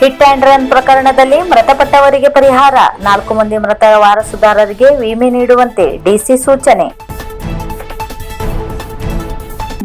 Hit and run ಪ್ರಕರಣದಲ್ಲಿ ಮೃತಪಟ್ಟವರಿಗೆ ಪರಿಹಾರ. ನಾಲ್ಕು ಮಂದಿ ಮೃತ ವಾರಸುದಾರರಿಗೆ ವಿಮೆ ನೀಡುವಂತೆ ಡಿಸಿ ಸೂಚನೆ.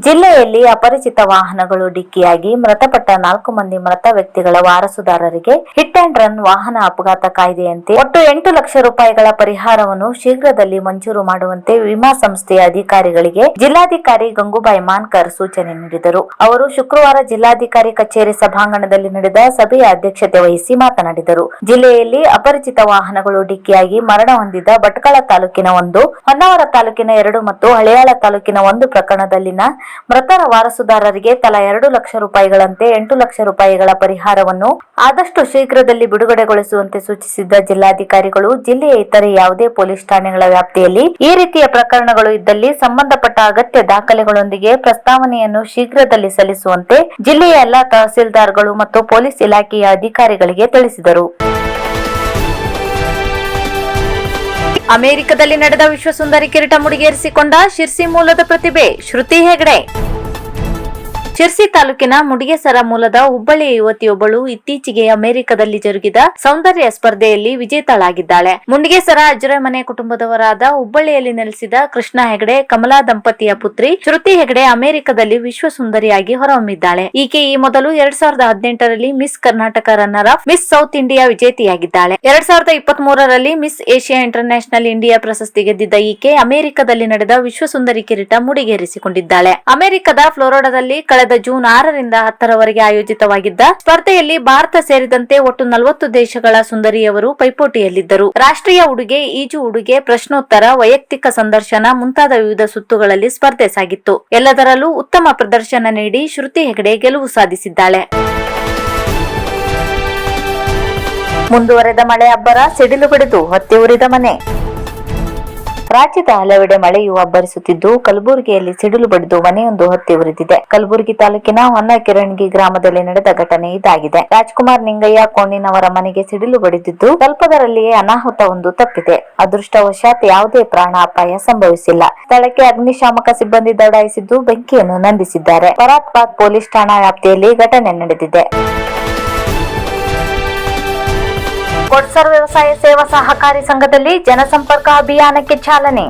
ಜಿಲ್ಲೆಯಲ್ಲಿ ಅಪರಿಚಿತ ವಾಹನಗಳು ಡಿಕ್ಕಿಯಾಗಿ ಮೃತಪಟ್ಟ ನಾಲ್ಕು ಮಂದಿ ಮೃತ ವ್ಯಕ್ತಿಗಳ ವಾರಸುದಾರರಿಗೆ ಹಿಟ್ ಅಂಡ್ ರನ್ ವಾಹನ ಅಪಘಾತ ಕಾಯ್ದೆಯಂತೆ ಒಟ್ಟು ಎಂಟು ಲಕ್ಷ ರೂಪಾಯಿಗಳ ಪರಿಹಾರವನ್ನು ಶೀಘ್ರದಲ್ಲಿ ಮಂಜೂರು ಮಾಡುವಂತೆ ವಿಮಾ ಸಂಸ್ಥೆಯ ಅಧಿಕಾರಿಗಳಿಗೆ ಜಿಲ್ಲಾಧಿಕಾರಿ ಗಂಗೂಬಾಯಿ ಮಾನ್ಕರ್ ಸೂಚನೆ ನೀಡಿದರು. ಅವರು ಶುಕ್ರವಾರ ಜಿಲ್ಲಾಧಿಕಾರಿ ಕಚೇರಿ ಸಭಾಂಗಣದಲ್ಲಿ ನಡೆದ ಸಭೆಯ ಅಧ್ಯಕ್ಷತೆ ವಹಿಸಿ ಮಾತನಾಡಿದರು. ಜಿಲ್ಲೆಯಲ್ಲಿ ಅಪರಿಚಿತ ವಾಹನಗಳು ಡಿಕ್ಕಿಯಾಗಿ ಮರಣ ಹೊಂದಿದ ಭಟ್ಕಳ ತಾಲೂಕಿನ ಒಂದು ಹೊನ್ನಾವರ ತಾಲೂಕಿನ ಎರಡು ಮತ್ತು ಹಳೆಯಾಳ ತಾಲೂಕಿನ ಒಂದು ಪ್ರಕರಣದಲ್ಲಿನ ಮೃತರ ವಾರಸುದಾರರಿಗೆ ತಲಾ ಎರಡು ಲಕ್ಷ ರೂಪಾಯಿಗಳಂತೆ ಎಂಟು ಲಕ್ಷ ರೂಪಾಯಿಗಳ ಪರಿಹಾರವನ್ನು ಆದಷ್ಟು ಶೀಘ್ರದಲ್ಲಿ ಬಿಡುಗಡೆಗೊಳಿಸುವಂತೆ ಸೂಚಿಸಿದ್ದ ಜಿಲ್ಲಾಧಿಕಾರಿಗಳು, ಜಿಲ್ಲೆಯ ಇತರೆ ಯಾವುದೇ ಪೊಲೀಸ್ ಠಾಣೆಗಳ ವ್ಯಾಪ್ತಿಯಲ್ಲಿ ಈ ರೀತಿಯ ಪ್ರಕರಣಗಳು ಇದ್ದಲ್ಲಿ ಸಂಬಂಧಪಟ್ಟ ಅಗತ್ಯ ದಾಖಲೆಗಳೊಂದಿಗೆ ಪ್ರಸ್ತಾವನೆಯನ್ನು ಶೀಘ್ರದಲ್ಲಿ ಸಲ್ಲಿಸುವಂತೆ ಜಿಲ್ಲೆಯ ಎಲ್ಲಾ ತಹಸೀಲ್ದಾರ್ಗಳು ಮತ್ತು ಪೊಲೀಸ್ ಇಲಾಖೆಯ ಅಧಿಕಾರಿಗಳಿಗೆ ತಿಳಿಸಿದರು. ಅಮೆರಿಕದಲ್ಲಿ ನಡೆದ ವಿಶ್ವಸುಂದರಿ ಕಿರೀಟ ಮುಡಿಗೇರಿಸಿಕೊಂಡ ಶಿರ್ಸಿ ಮೂಲದ ಪ್ರತಿಭೆ ಶ್ರುತಿ ಹೆಗಡೆ. ಶಿರ್ಸಿ ತಾಲೂಕಿನ ಮುಡಿಗೆಸರ ಮೂಲದ ಹುಬ್ಬಳ್ಳಿಯ ಯುವತಿಯೊಬ್ಬಳು ಇತ್ತೀಚೆಗೆ ಅಮೆರಿಕದಲ್ಲಿ ಜರುಗಿದ ಸೌಂದರ್ಯ ಸ್ಪರ್ಧೆಯಲ್ಲಿ ವಿಜೇತಳಾಗಿದ್ದಾಳೆ. ಮುಂಡಿಗೆಸರ ಅಜ್ರಮನೆ ಕುಟುಂಬದವರಾದ ಹುಬ್ಬಳ್ಳಿಯಲ್ಲಿ ನೆಲೆಸಿದ ಕೃಷ್ಣ ಹೆಗಡೆ, ಕಮಲಾ ದಂಪತಿಯ ಪುತ್ರಿ ಶ್ರುತಿ ಹೆಗಡೆ ಅಮೆರಿಕದಲ್ಲಿ ವಿಶ್ವ ಸುಂದರಿಯಾಗಿ ಹೊರಹೊಮ್ಮಿದ್ದಾಳೆ. ಈಕೆ ಈ ಮೊದಲು ಎರಡ್ ಸಾವಿರದ ಹದಿನೆಂಟರಲ್ಲಿ miss Karnataka runner up miss south India ವಿಜೇತಿಯಾಗಿದ್ದಾಳೆ. ಎರಡ್ ಸಾವಿರದ ಇಪ್ಪತ್ತ್ ಮೂರರಲ್ಲಿ ಮಿಸ್ ಏಷ್ಯಾ ಇಂಟರ್ನ್ಯಾಷನಲ್ ಇಂಡಿಯಾ ಪ್ರಶಸ್ತಿ ಗೆದ್ದಿದ್ದ ಈಕೆ ಅಮೆರಿಕದಲ್ಲಿ ನಡೆದ ವಿಶ್ವ ಸುಂದರಿ ಕಿರೀಟ ಮುಡಿಗೇರಿಸಿಕೊಂಡಿದ್ದಾಳೆ. ಅಮೆರಿಕದ ಫ್ಲೋರಿಡಾದಲ್ಲಿ ಕಳೆದ ಜೂನ್ ಆರರಿಂದ ಹತ್ತರವರೆಗೆ ಆಯೋಜಿತವಾಗಿದ್ದ ಸ್ಪರ್ಧೆಯಲ್ಲಿ ಭಾರತ ಸೇರಿದಂತೆ ಒಟ್ಟು ನಲವತ್ತು ದೇಶಗಳ ಸುಂದರಿಯವರು ಪೈಪೋಟಿಯಲ್ಲಿದ್ದರು. ರಾಷ್ಟ್ರೀಯ ಉಡುಗೆ, ಈಜು ಉಡುಗೆ, ಪ್ರಶ್ನೋತ್ತರ, ವೈಯಕ್ತಿಕ ಸಂದರ್ಶನ ಮುಂತಾದ ವಿವಿಧ ಸುತ್ತುಗಳಲ್ಲಿ ಸ್ಪರ್ಧೆ ಸಾಗಿತ್ತು. ಎಲ್ಲದರಲ್ಲೂ ಉತ್ತಮ ಪ್ರದರ್ಶನ ನೀಡಿ ಶ್ರುತಿ ಹೆಗಡೆ ಗೆಲುವು ಸಾಧಿಸಿದ್ದಾಳೆ. ಮುಂದುವರೆದ ಮಳೆ ಅಬ್ಬರ, ಸಿಡಿಲು ಬಿಡಿದು ಹೊತ್ತಿ ಉರಿದ ಮನೆ. ರಾಜ್ಯದ ಹಲವೆಡೆ ಮಳೆಯು ಅಬ್ಬರಿಸುತ್ತಿದ್ದು, ಕಲಬುರಗಿಯಲ್ಲಿ ಸಿಡಿಲು ಬಡಿದು ಮನೆಯೊಂದು ಹೊತ್ತಿ ಉರಿದಿದೆ. ಕಲಬುರಗಿ ತಾಲೂಕಿನ ಹೊನ್ನಕಿರಣಗಿ ಗ್ರಾಮದಲ್ಲಿ ನಡೆದ ಘಟನೆ ಇದಾಗಿದೆ. ರಾಜ್ಕುಮಾರ್ ನಿಂಗಯ್ಯ ಕೋಣಿನವರ ಮನೆಗೆ ಸಿಡಿಲು ಬಡಿದಿದ್ದು ಸ್ವಲ್ಪದರಲ್ಲಿಯೇ ಅನಾಹುತವೊಂದು ತಪ್ಪಿದೆ. ಅದೃಷ್ಟವಶಾತ್ ಯಾವುದೇ ಪ್ರಾಣಾಪಾಯ ಸಂಭವಿಸಿಲ್ಲ. ಸ್ಥಳಕ್ಕೆ ಅಗ್ನಿಶಾಮಕ ಸಿಬ್ಬಂದಿ ದೌಡಾಯಿಸಿದ್ದು, ಬೆಂಕಿಯನ್ನು ನಂದಿಸಿದ್ದಾರೆ. ಪರಾತ್ಪಾತ್ ಪೊಲೀಸ್ ಠಾಣಾ ವ್ಯಾಪ್ತಿಯಲ್ಲಿ ಘಟನೆ ನಡೆದಿದೆ. ಕೊಡ್ಸರ್ ವ್ಯವಸಾಯ ಸೇವಾ ಸಹಕಾರಿ ಸಂಘದಲ್ಲಿ ಜನಸಂಪರ್ಕ ಅಭಿಯಾನಕ್ಕೆ ಚಾಲನೆ.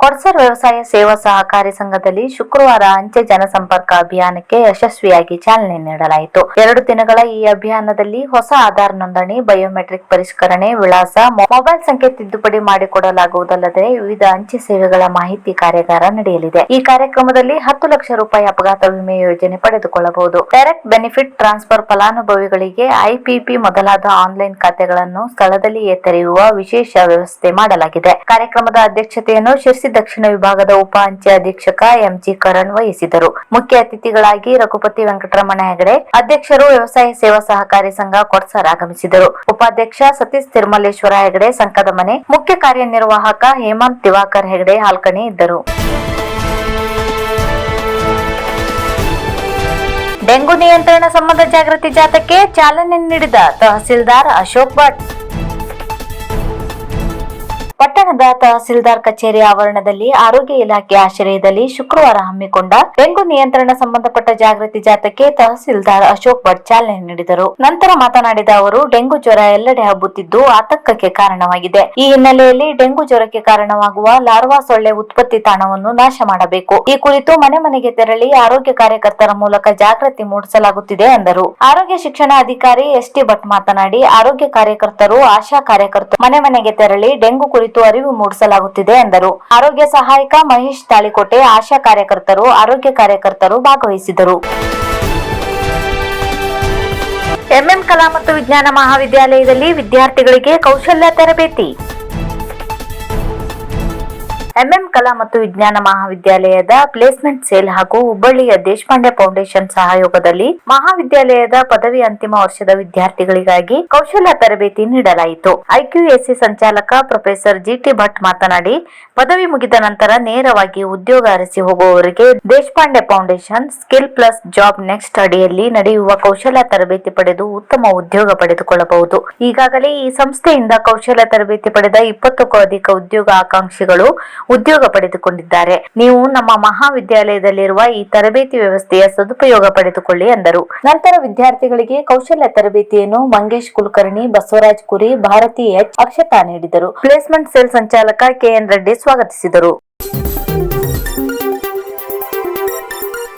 ಕೊಡ್ಸರ್ ವ್ಯವಸಾಯ ಸೇವಾ ಸಹಕಾರಿ ಸಂಘದಲ್ಲಿ ಶುಕ್ರವಾರ ಅಂಚೆ ಜನಸಂಪರ್ಕ ಅಭಿಯಾನಕ್ಕೆ ಯಶಸ್ವಿಯಾಗಿ ಚಾಲನೆ ನೀಡಲಾಯಿತು. ಎರಡು ದಿನಗಳ ಈ ಅಭಿಯಾನದಲ್ಲಿ ಹೊಸ ಆಧಾರ್ ನೋಂದಣಿ, ಬಯೋಮೆಟ್ರಿಕ್ ಪರಿಷ್ಕರಣೆ, ವಿಳಾಸ ಮೊಬೈಲ್ ಸಂಖ್ಯೆ ತಿದ್ದುಪಡಿ ಮಾಡಿಕೊಡಲಾಗುವುದಲ್ಲದೆ ವಿವಿಧ ಅಂಚೆ ಸೇವೆಗಳ ಮಾಹಿತಿ ಕಾರ್ಯಾಗಾರ ನಡೆಯಲಿದೆ. ಈ ಕಾರ್ಯಕ್ರಮದಲ್ಲಿ ಹತ್ತು ಲಕ್ಷ ರೂಪಾಯಿ ಅಪಘಾತ ವಿಮೆ ಯೋಜನೆ ಪಡೆದುಕೊಳ್ಳಬಹುದು. ಡೈರೆಕ್ಟ್ ಬೆನಿಫಿಟ್ ಟ್ರಾನ್ಸ್ಫರ್ ಫಲಾನುಭವಿಗಳಿಗೆ ಐಪಿಪಿ ಮೊದಲಾದ ಆನ್ಲೈನ್ ಖಾತೆಗಳನ್ನು ಸ್ಥಳದಲ್ಲಿಯೇ ತೆರೆಯುವ ವಿಶೇಷ ವ್ಯವಸ್ಥೆ ಮಾಡಲಾಗಿದೆ. ಕಾರ್ಯಕ್ರಮದ ಅಧ್ಯಕ್ಷತೆಯನ್ನು ಶಿರ್ಸಿ ದಕ್ಷಿಣ ವಿಭಾಗದ ಉಪ ಅಂಚೆ ಅಧೀಕ್ಷಕ ಎಂಜಿ ಕರಣ್ ವಹಿಸಿದರು. ಮುಖ್ಯ ಅತಿಥಿಗಳಾಗಿ ರಘುಪತಿ ವೆಂಕಟರಮಣ ಹೆಗಡೆ, ಅಧ್ಯಕ್ಷರು ವ್ಯವಸಾಯ ಸೇವಾ ಸಹಕಾರಿ ಸಂಘ ಕೊಡ್ಸರ್ ಆಗಮಿಸಿದರು. ಉಪಾಧ್ಯಕ್ಷ ಸತೀಶ್ ತಿರುಮಲೇಶ್ವರ ಹೆಗಡೆ, ಸಂಘದ ಮನೆ, ಮುಖ್ಯ ಕಾರ್ಯನಿರ್ವಾಹಕ ಹೇಮಂತ್ ದಿವಾಕರ್ ಹೆಗಡೆ, ಹಾಲ್ಕಣಿ ಇದ್ದರು. ಡೆಂಗು ನಿಯಂತ್ರಣ ಸಂಬಂಧ ಜಾಗೃತಿ ಜಾಥಾಕ್ಕೆ ಚಾಲನೆ ನೀಡಿದ ತಹಸೀಲ್ದಾರ್ ಅಶೋಕ್ ಭಟ್. ಪಟ್ಟಣದ ತಹಸೀಲ್ದಾರ್ ಕಚೇರಿ ಆವರಣದಲ್ಲಿ ಆರೋಗ್ಯ ಇಲಾಖೆ ಆಶ್ರಯದಲ್ಲಿ ಶುಕ್ರವಾರ ಹಮ್ಮಿಕೊಂಡ ಡೆಂಗು ನಿಯಂತ್ರಣ ಸಂಬಂಧಪಟ್ಟ ಜಾಗೃತಿ ಜಾಥಾಕ್ಕೆ ತಹಸೀಲ್ದಾರ್ ಅಶೋಕ್ ಭಟ್ ಚಾಲನೆ ನೀಡಿದರು. ನಂತರ ಮಾತನಾಡಿದ ಅವರು, ಡೆಂಗು ಜ್ವರ ಎಲ್ಲೆಡೆ ಹಬ್ಬುತ್ತಿದ್ದು ಆತಂಕಕ್ಕೆ ಕಾರಣವಾಗಿದೆ. ಈ ಹಿನ್ನೆಲೆಯಲ್ಲಿ ಡೆಂಗು ಜ್ವರಕ್ಕೆ ಕಾರಣವಾಗುವ ಲಾರ್ವಾ ಸೊಳ್ಳೆ ಉತ್ಪತ್ತಿ ತಾಣವನ್ನು ನಾಶ ಮಾಡಬೇಕು. ಈ ಕುರಿತು ಮನೆ ಮನೆಗೆ ತೆರಳಿ ಆರೋಗ್ಯ ಕಾರ್ಯಕರ್ತರ ಮೂಲಕ ಜಾಗೃತಿ ಮೂಡಿಸಲಾಗುತ್ತಿದೆ ಎಂದರು. ಆರೋಗ್ಯ ಶಿಕ್ಷಣ ಅಧಿಕಾರಿ ಎಸ್ ಟಿ ಭಟ್ ಮಾತನಾಡಿ, ಆರೋಗ್ಯ ಕಾರ್ಯಕರ್ತರು, ಆಶಾ ಕಾರ್ಯಕರ್ತರು ಮನೆ ಮನೆಗೆ ತೆರಳಿ ಡೆಂಗು ಕುರಿತು ಅರಿವು ಮೂಡಿಸಲಾಗುತ್ತಿದೆ ಎಂದರು. ಆರೋಗ್ಯ ಸಹಾಯಕ ಮಹೇಶ್ ತಾಳಿಕೋಟೆ ಆಶಾ ಕಾರ್ಯಕರ್ತರು, ಆರೋಗ್ಯ ಕಾರ್ಯಕರ್ತರು ಭಾಗವಹಿಸಿದರು. ಎಂಎಂ ಕಲಾ ಮತ್ತು ವಿಜ್ಞಾನ ಮಹಾವಿದ್ಯಾಲಯದಲ್ಲಿ ವಿದ್ಯಾರ್ಥಿಗಳಿಗೆ ಕೌಶಲ್ಯ ತರಬೇತಿ. ಎಂಎಂ ಕಲಾ ಮತ್ತು ವಿಜ್ಞಾನ ಮಹಾವಿದ್ಯಾಲಯದ ಪ್ಲೇಸ್ಮೆಂಟ್ ಸೇಲ್ ಹಾಗೂ ಹುಬ್ಬಳ್ಳಿಯ ದೇಶಪಾಂಡೆ ಫೌಂಡೇಶನ್ ಸಹಯೋಗದಲ್ಲಿ ಮಹಾವಿದ್ಯಾಲಯದ ಪದವಿ ಅಂತಿಮ ವರ್ಷದ ವಿದ್ಯಾರ್ಥಿಗಳಿಗಾಗಿ ಕೌಶಲ್ಯ ತರಬೇತಿ ನೀಡಲಾಯಿತು. ಐಕ್ಯೂಎಸ್ಸಿ ಸಂಚಾಲಕ ಪ್ರೊಫೆಸರ್ ಜಿಟಿ ಭಟ್ ಮಾತನಾಡಿ, ಪದವಿ ಮುಗಿದ ನಂತರ ನೇರವಾಗಿ ಉದ್ಯೋಗ ಅರಸಿ ಹೋಗುವವರಿಗೆ Deshpande foundation skill plus job next ಅಡಿಯಲ್ಲಿ ನಡೆಯುವ ಕೌಶಲ್ಯ ತರಬೇತಿ ಪಡೆದು ಉತ್ತಮ ಉದ್ಯೋಗ ಪಡೆದುಕೊಳ್ಳಬಹುದು. ಈಗಾಗಲೇ ಈ ಸಂಸ್ಥೆಯಿಂದ ಕೌಶಲ್ಯ ತರಬೇತಿ ಪಡೆದ ಇಪ್ಪತ್ತಕ್ಕೂ ಅಧಿಕ ಉದ್ಯೋಗ ಆಕಾಂಕ್ಷಿಗಳು ಉದ್ಯೋಗ ಪಡೆದುಕೊಂಡಿದ್ದಾರೆ. ನೀವು ನಮ್ಮ ಮಹಾವಿದ್ಯಾಲಯದಲ್ಲಿರುವ ಈ ತರಬೇತಿ ವ್ಯವಸ್ಥೆಯ ಸದುಪಯೋಗ ಪಡೆದುಕೊಳ್ಳಿ ಎಂದರು ನಂತರ ವಿದ್ಯಾರ್ಥಿಗಳಿಗೆ ಕೌಶಲ್ಯ ತರಬೇತಿಯನ್ನು ಮಂಗೇಶ್ ಕುಲಕರ್ಣಿ, ಬಸವರಾಜ್ ಕುರಿ, ಭಾರತಿ ಎಚ್ ಅಕ್ಷತಾ ನೀಡಿದರು. ಪ್ಲೇಸ್ಮೆಂಟ್ ಸೆಲ್ ಸಂಚಾಲಕ ಕೆಎನ್ ರೆಡ್ಡಿ ಸ್ವಾಗತಿಸಿದರು.